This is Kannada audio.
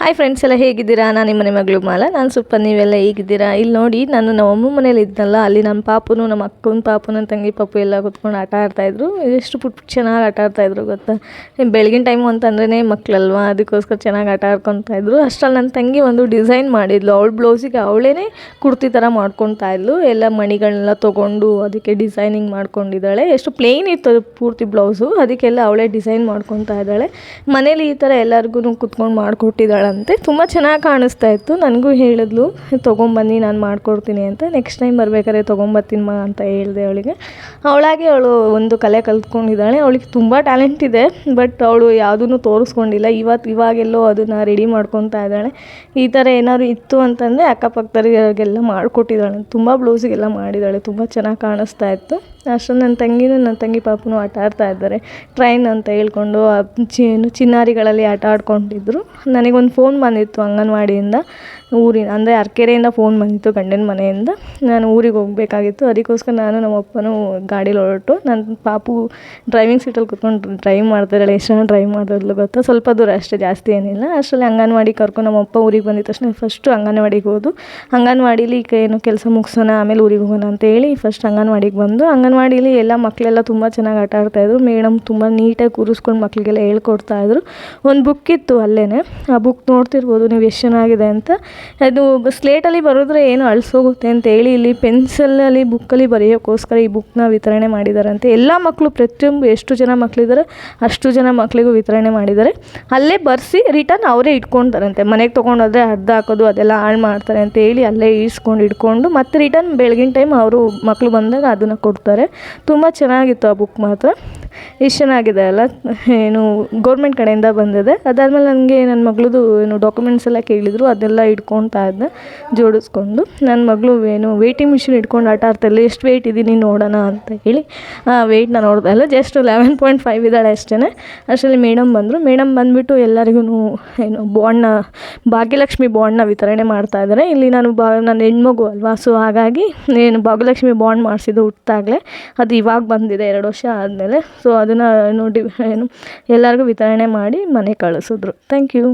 ಹಾಯ್ ಫ್ರೆಂಡ್ಸ್ ಎಲ್ಲ ಹೇಗಿದ್ದೀರಾ? ನಾನು ನಿಮ್ಮ ಮನೆ ಮಗಳು ಮಾಲ. ನಾನು ಸ್ವಲ್ಪ ನೀವೆಲ್ಲ ಹೇಗಿದ್ದೀರಾ? ಇಲ್ಲಿ ನೋಡಿ, ನಾನು ನಮ್ಮ ಅಮ್ಮ ಮನೇಲಿ ಇದ್ನಲ್ಲ, ಅಲ್ಲಿ ನಮ್ಮ ಪಾಪನು, ನಮ್ಮ ಅಕ್ಕನ ಪಾಪು ನನ್ನ ತಂಗಿ ಪಾಪು ಎಲ್ಲ ಕೂತ್ಕೊಂಡು ಆಟ ಆಡ್ತಾಯಿದ್ರು ಎಷ್ಟು ಪುಟ್ ಚೆನ್ನಾಗಿ ಆಟ ಆಡ್ತಾಯಿದ್ರು ಗೊತ್ತಾ? ಬೆಳಗಿನ ಟೈಮು ಅಂತಂದ್ರೇ ಮಕ್ಕಳಲ್ವಾ ಅದಕ್ಕೋಸ್ಕರ ಚೆನ್ನಾಗಿ ಆಟ ಆಡ್ಕೊತಾ ಅಷ್ಟರಲ್ಲಿ ನನ್ನ ತಂಗಿ ಒಂದು ಡಿಸೈನ್ ಮಾಡಿದ್ಲು. ಅವಳ ಬ್ಲೌಸಿಗೆ ಅವಳೇ ಕುರ್ತಿ ಥರ ಮಾಡ್ಕೊತಾ ಇದ್ಲು. ಎಲ್ಲ ಮಣಿಗಳನ್ನೆಲ್ಲ ತೊಗೊಂಡು ಅದಕ್ಕೆ ಡಿಸೈನಿಂಗ್ ಮಾಡ್ಕೊಂಡಿದ್ದಾಳೆ. ಎಷ್ಟು ಪ್ಲೇನ್ ಇತ್ತು ಪೂರ್ತಿ ಬ್ಲೌಸು. ಅದಕ್ಕೆಲ್ಲ ಅವಳೇ ಡಿಸೈನ್ ಮಾಡ್ಕೊತಾ ಇದ್ದಾಳೆ. ಮನೇಲಿ ಈ ಥರ ಎಲ್ಲರಿಗೂ ಕುತ್ಕೊಂಡು ಮಾಡಿಕೊಟ್ಟಿದ್ದಾಳಂತೆ ತುಂಬ ಚೆನ್ನಾಗಿ ಕಾಣಿಸ್ತಾ ಇತ್ತು. ನನಗೂ ಹೇಳಿದ್ಲು, ತೊಗೊಂಬನ್ನಿ, ನಾನು ಮಾಡಿಕೊಡ್ತೀನಿ ಅಂತ. ನೆಕ್ಸ್ಟ್ ಟೈಮ್ ಬರ್ಬೇಕಾದ್ರೆ ತೊಗೊಂಬರ್ತೀನಿ ಮಾ ಅಂತ ಹೇಳಿದೆ ಅವಳಿಗೆ. ಅವಳಾಗೆ ಅವಳು ಒಂದು ಕಲೆ ಕಲ್ತ್ಕೊಂಡಿದ್ದಾಳೆ. ಅವಳಿಗೆ ತುಂಬ ಟ್ಯಾಲೆಂಟ್ ಇದೆ ಬಟ್ ಅವಳು ಯಾವುದನ್ನು ತೋರಿಸ್ಕೊಂಡಿಲ್ಲ. ಇವತ್ತು ಇವಾಗೆಲ್ಲೋ ಅದನ್ನು ರೆಡಿ ಮಾಡ್ಕೊತಾ ಇದ್ದಾಳೆ. ಈ ಥರ ಏನಾದ್ರು ಇತ್ತು ಅಂತಂದರೆ ಅಕ್ಕಪಕ್ಕದವರಿಗೆಲ್ಲ ಮಾಡಿಕೊಟ್ಟಿದ್ದಾಳೆ. ತುಂಬ ಬ್ಲೌಸಿಗೆಲ್ಲ ಮಾಡಿದ್ದಾಳೆ. ತುಂಬ ಚೆನ್ನಾಗಿ ಕಾಣಿಸ್ತಾ ಇತ್ತು. ಅಷ್ಟೊಂದು ನನ್ನ ತಂಗಿನೂ ನನ್ನ ತಂಗಿ ಪಾಪುನು ಆಟ ಆಡ್ತಾ ಇದ್ದಾರೆ. ಟ್ರೈನ್ ಅಂತ ಹೇಳ್ಕೊಂಡು ಚಿನ್ನು ಚಿನ್ನಾರಿಗಳಲ್ಲಿ ಆಟ ಆಡ್ಕೊಂಡಿದ್ರು. ನನಗೊಂದು ಫೋನ್ ಬಂದಿತ್ತು ಅಂಗನವಾಡಿಯಿಂದ, ಊರಿನ, ಅಂದರೆ ಅರಕೆರೆಯಿಂದ ಫೋನ್ ಬಂದಿತ್ತು ಗಂಡನ ಮನೆಯಿಂದ. ನಾನು ಊರಿಗೆ ಹೋಗಬೇಕಾಗಿತ್ತು. ಅದಕ್ಕೋಸ್ಕರ ನಾನು ನಮ್ಮ ಅಪ್ಪನೂ ಗಾಡೀಲಿ ಹೊರಟು. ನನ್ನ ಪಾಪು ಡ್ರೈವಿಂಗ್ ಸೀಟಲ್ಲಿ ಕೂತ್ಕೊಂಡು ಡ್ರೈವ್ ಮಾಡ್ತಾರೆ ಎಷ್ಟು ಜನ ಡ್ರೈವ್ ಮಾಡಿದ್ಲು ಗೊತ್ತಾ? ಸ್ವಲ್ಪ ದೂರ, ಅಷ್ಟೇ ಜಾಸ್ತಿ ಏನಿಲ್ಲ. ಅಷ್ಟರಲ್ಲಿ ಅಂಗನವಾಡಿ ಕರ್ಕೊಂಡು ನಮ್ಮ ಅಪ್ಪ ಊರಿಗೆ ಬಂದಿದ ತಕ್ಷಣ ಫಸ್ಟು ಅಂಗನವಾಡಿಗೆ ಹೋದು. ಅಂಗನವಾಡೀಲಿ ಈಗ ಏನು ಕೆಲಸ ಮುಗಿಸೋಣ, ಆಮೇಲೆ ಊರಿಗೆ ಹೋಗೋಣ ಅಂತ ಹೇಳಿ ಫಸ್ಟ್ ಅಂಗನವಾಡಿಗೆ ಬಂದು ಅಂಗನವಾಡೀಲಿ ಎಲ್ಲ ಮಕ್ಕಳೆಲ್ಲ ತುಂಬ ಚೆನ್ನಾಗಿ ಆಟ ಆಡ್ತಾಯಿದ್ರು. ಮೇಡಮ್ ತುಂಬ ನೀಟಾಗಿ ಕೂರಿಸ್ಕೊಂಡು ಮಕ್ಕಳಿಗೆಲ್ಲ ಹೇಳ್ಕೊಡ್ತಾ ಇದ್ರು ಒಂದು ಬುಕ್ ಇತ್ತು ಅಲ್ಲೇ ಆ ಬುಕ್ ನೋಡ್ತಿರ್ಬೋದು ನೀವು ಎಷ್ಟು ಚೆನ್ನಾಗಿದೆ ಅಂತ. ಅದು ಸ್ಲೇಟಲ್ಲಿ ಬರೋದ್ರೆ ಏನು ಅಳಿಸೋಗುತ್ತೆ ಅಂತ ಹೇಳಿ ಇಲ್ಲಿ ಪೆನ್ಸಿಲಲ್ಲಿ ಬುಕ್ಕಲ್ಲಿ ಬರೆಯೋಕ್ಕೋಸ್ಕರ ಈ ಬುಕ್ನ ವಿತರಣೆ ಮಾಡಿದಾರಂತೆ ಎಲ್ಲ ಮಕ್ಕಳು ಪ್ರತಿಯೊಂದು ಎಷ್ಟು ಜನ ಮಕ್ಕಳಿದ್ದಾರೆ ಅಷ್ಟು ಜನ ಮಕ್ಕಳಿಗೂ ವಿತರಣೆ ಮಾಡಿದ್ದಾರೆ. ಅಲ್ಲೇ ಬರೆಸಿ ರಿಟರ್ನ್ ಅವರೇ ಇಟ್ಕೊಳ್ತಾರಂತೆ ಮನೆಗೆ ತೊಗೊಂಡೋದ್ರೆ ಅರ್ಧ ಹಾಕೋದು, ಅದೆಲ್ಲ ಹಾಳು ಮಾಡ್ತಾರೆ ಅಂತ ಹೇಳಿ ಅಲ್ಲೇ ಇಸ್ಕೊಂಡು ಇಟ್ಕೊಂಡು ಮತ್ತೆ ರಿಟರ್ನ್ ಬೆಳಗಿನ ಟೈಮ್ ಅವರು ಮಕ್ಕಳು ಬಂದಾಗ ಅದನ್ನು ಕೊಡ್ತಾರೆ. ತುಂಬ ಚೆನ್ನಾಗಿತ್ತು ಆ ಬುಕ್ ಮಾತ್ರ. ಎಷ್ಟು ಚೆನ್ನಾಗಿದೆ ಅಲ್ಲ? ಏನು ಗೌರ್ಮೆಂಟ್ ಕಡೆಯಿಂದ ಬಂದಿದೆ. ಅದಾದಮೇಲೆ ನನಗೆ ನನ್ನ ಮಗಳದು ಏನು ಡಾಕ್ಯುಮೆಂಟ್ಸ್ ಎಲ್ಲ ಕೇಳಿದರು, ಅದೆಲ್ಲ ಇಟ್ಕೊತಾ ಇದ್ದೆ, ಜೋಡಿಸ್ಕೊಂಡು. ನನ್ನ ಮಗಳು ಏನು ವೇಟಿಂಗ್ ಮಿಷಿನ್ ಇಟ್ಕೊಂಡು ಆಟ ಆಡ್ತಾಯಿಲ್ಲ ಎಷ್ಟು ವೆಯ್ಟ್ ಇದ್ದೀನಿ ನೋಡೋಣ ಅಂತ ಹೇಳಿ, ಆ ವೆಯ್ಟ್ನ ನೋಡ್ತಾ ಇಲ್ಲ ಜಸ್ಟ್ ಲೆವೆನ್ ಪಾಯಿಂಟ್ ಫೈವ್ ಇದ್ದಾಳೆ ಅಷ್ಟೇ ಅಷ್ಟರಲ್ಲಿ ಮೇಡಮ್ ಬಂದರು. ಮೇಡಮ್ ಬಂದುಬಿಟ್ಟು ಎಲ್ಲರಿಗೂ ಏನು ಬಾಂಡ್ನ ಭಾಗ್ಯಲಕ್ಷ್ಮಿ ಬಾಂಡ್ನ ವಿತರಣೆ ಮಾಡ್ತಾ ಇದ್ದಾರೆ. ಇಲ್ಲಿ ನಾನು ಬಾ, ನನ್ನ ಹೆಣ್ಮಗು ಅಲ್ವಾ? ಸೊ ಹಾಗಾಗಿ ಏನು ಭಾಗ್ಯಲಕ್ಷ್ಮಿ ಬಾಂಡ್ ಮಾಡಿಸಿದ್ದು ಹುಟ್ಟಾಗಲೇ ಅದು ಇವಾಗ ಬಂದಿದೆ, ಎರಡು ವರ್ಷ ಆದಮೇಲೆ. ಸೊ ಅದನ್ನು ನೋಡಿ ಏನು ಎಲ್ಲರಿಗೂ ವಿತರಣೆ ಮಾಡಿ ಮನೆಗೆ ಕಳಿಸಿದ್ರು. Thank you